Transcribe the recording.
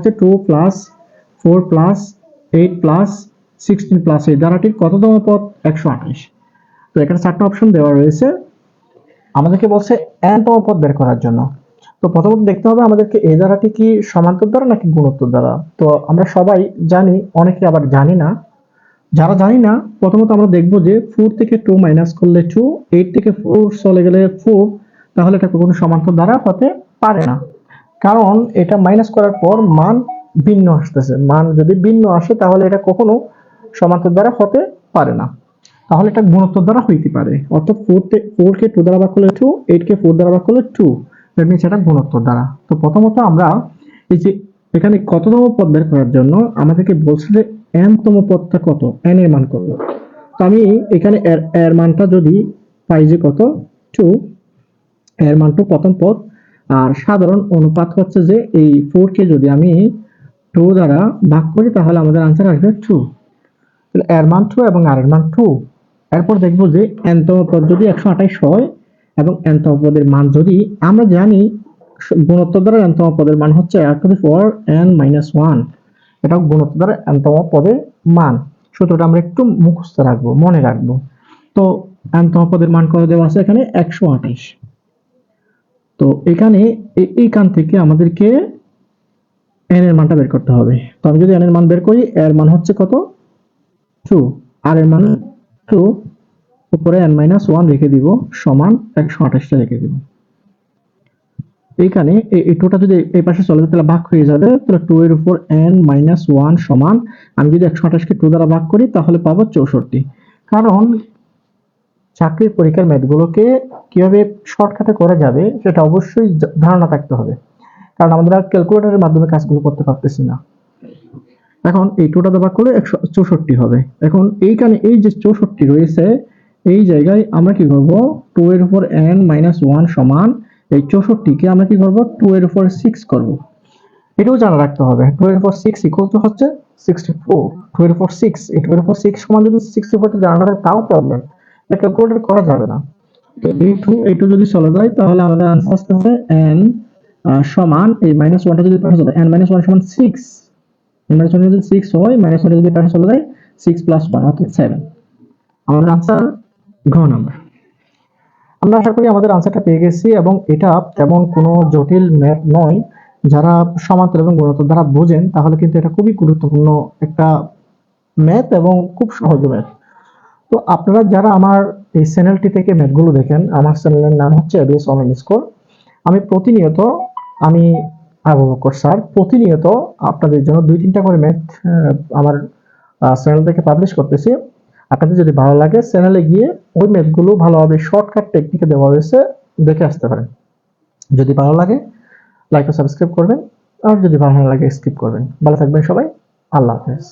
হচ্ছে two plus four plus eight plus sixteen plus এই ধারাটির কততম পদ? একশো আঠাশ। তো এখানে চারটা অপশন দেওয়া রয়েছে। আমাদেরকে বলছে এনতম পদ বের করার জন্য। তো প্রথমত দেখতে হবে আমাদেরকে এই ধারাটি কি সমান্তর দ্বারা নাকি গুণোত্তর দ্বারা? তো আমরা সবাই জানি, অনেকে আবার জানি না। যারা জানি না, প্রথমত আমরা দেখব যে ফোর থেকে টু মাইনাস করলে টু এইট থেকে ফোর চলে গেলে ফোর তাহলে এটা কোনো সমান্তর দ্বারা হতে পারে না। কারণ এটা মাইনাস করার পর মান ভিন্ন আসতেছে। মান যদি ভিন্ন আসে, তাহলে এটা কখনো সমান্তর দ্বারা হতে পারে না। তাহলে এটা গুণোত্তর দ্বারা হইতে পারে। অর্থাৎ ফোর ফোর কে টু দ্বারা ভাগ করলে টু এইট কে ফোর দ্বারা ভাগ করলে টু দ্যাট মিনস এটা গুণোত্তর দ্বারা। তো প্রথমত আমরা এই যে এখানে কততম পদ বের করার জন্য আমাদেরকে বলছে যে n তম পদটা কত? n এর মান কত? তো আমি এখানে এর মানটা যদি পাই যে কত? টু এর মানটা প্রথম পদ আর সাধারণ অনুপাত হচ্ছে যে এই ফোর কে যদি আমি টু দ্বারা ভাগ করি, তাহলে আমাদের আনসার আসবে টু তাহলে এর মান টু এবং আর এর মান টু এরপর দেখব যে n তম পদ যদি একশো আঠাইশ হয় এবং n তম পদের মান যদি আমরা জানি গুণোত্তর দ্বারা n তম পদের মান হচ্ছে r to the power n minus one এটা গুণোত্তর দ্বারা n তম পদের মান। সূত্রটা আমরা একটু মুখস্থ রাখব, মনে রাখব। তো n তম পদের মান কত দেওয়া আছে এখানে? একশো আঠাইশ। তো এখানে এ- এইখান থেকে আমাদেরকে n এর মানটা বের করতে হবে। তো আমি যদি n এর মান বের করি, এর মান হচ্ছে কত? টু আর এর মান টু উপরে n মাইনাস ওয়ান রেখে দিব, সমান একশো আঠাশটা রেখে দিব। এইখানে এই এই টুটা যদি এই পাশে চলে যায়, তাহলে ভাগ হয়ে যাবে। তাহলে টু এর উপর এন মাইনাস ওয়ান সমান, আমি যদি একশো আঠাশকে টু দ্বারা ভাগ করি, তাহলে পাবো চৌষট্টি। কারণ চাকরির পরীক্ষার ম্যাথগুলোকে কীভাবে শর্টকাটে করা যাবে, সেটা অবশ্যই ধারণা থাকতে হবে। কারণ আমাদের আর ক্যালকুলেটরের মাধ্যমে কাজগুলো করতে পারতেছি না। এখন এই টোটা ভাগ করলে একশো চৌষট্টি হবে। এখন এইখানে এই যে চৌষট্টি রয়েছে, এই জায়গায় আমরা কি করব? টু এর উপর এন মাইনাস ওয়ান সমান, এই চৌষট্টিকে আমরা কি করব? টু এর উপর সিক্স করব। এটাও জানা রাখতে হবে। টু এর উপর সিক্স ইকুয়াল টু হচ্ছে সিক্সটি ফোর টু এর উপর সিক্স টু এর উপর সিক্স সমান যদি সিক্সটি ফোর জানা থাকে, তাও প্রবলেম ক্যালকুলেটর করা যাবে না। তো এই টু এই টু যদি চলে যায়, তাহলে আমাদের আনসার আসতে হবে এন সমান এই মাইনাস ওয়ানটা যদি পাশে চলে এন মাইনাস ওয়ান সমান সিক্স মাইনাস ওয়ান যদি সিক্স হয় মাইনাস ওয়ান যদি পাশে চলে যায় সিক্স প্লাস ওয়ান অর্থাৎ সেভেন আমাদের আনসার ঘ নাম্বার আমরা আশা করি আমাদের আনসারটা পেয়ে গেছি এবং এটা তেমন কোনো জটিল ম্যাথ নয়। যারা সমান্তর এবং গুণোত্তর দ্বারা বোঝেন, তাহলে কিন্তু এটা খুবই গুরুত্বপূর্ণ একটা ম্যাথ এবং খুব সহজ ম্যাথ তো আপনারা যারা আমার এই চ্যানেলটি থেকে ম্যাথগুলো দেখেন, আমার চ্যানেলের নাম হচ্ছে এবিএস অনলাইন স্কোর আমি প্রতিনিয়ত, আমি আবু স্যার, প্রতিনিয়ত আপনাদের জন্য দুই তিনটা করে ম্যাথ আমার চ্যানেল থেকে পাবলিশ করতেছি। আপনাদের যদি ভালো লাগে, চ্যানেলে গিয়ে ওই ম্যাথগুলো ভালোভাবে শর্টকাট টেকনিকে দেওয়া হয়েছে, দেখে আসতে পারেন। যদি ভালো লাগে লাইক ও সাবস্ক্রাইব করবেন, আর যদি ভালো লাগে স্কিপ করবেন। ভালো থাকবেন সবাই। আল্লাহ হাফেজ।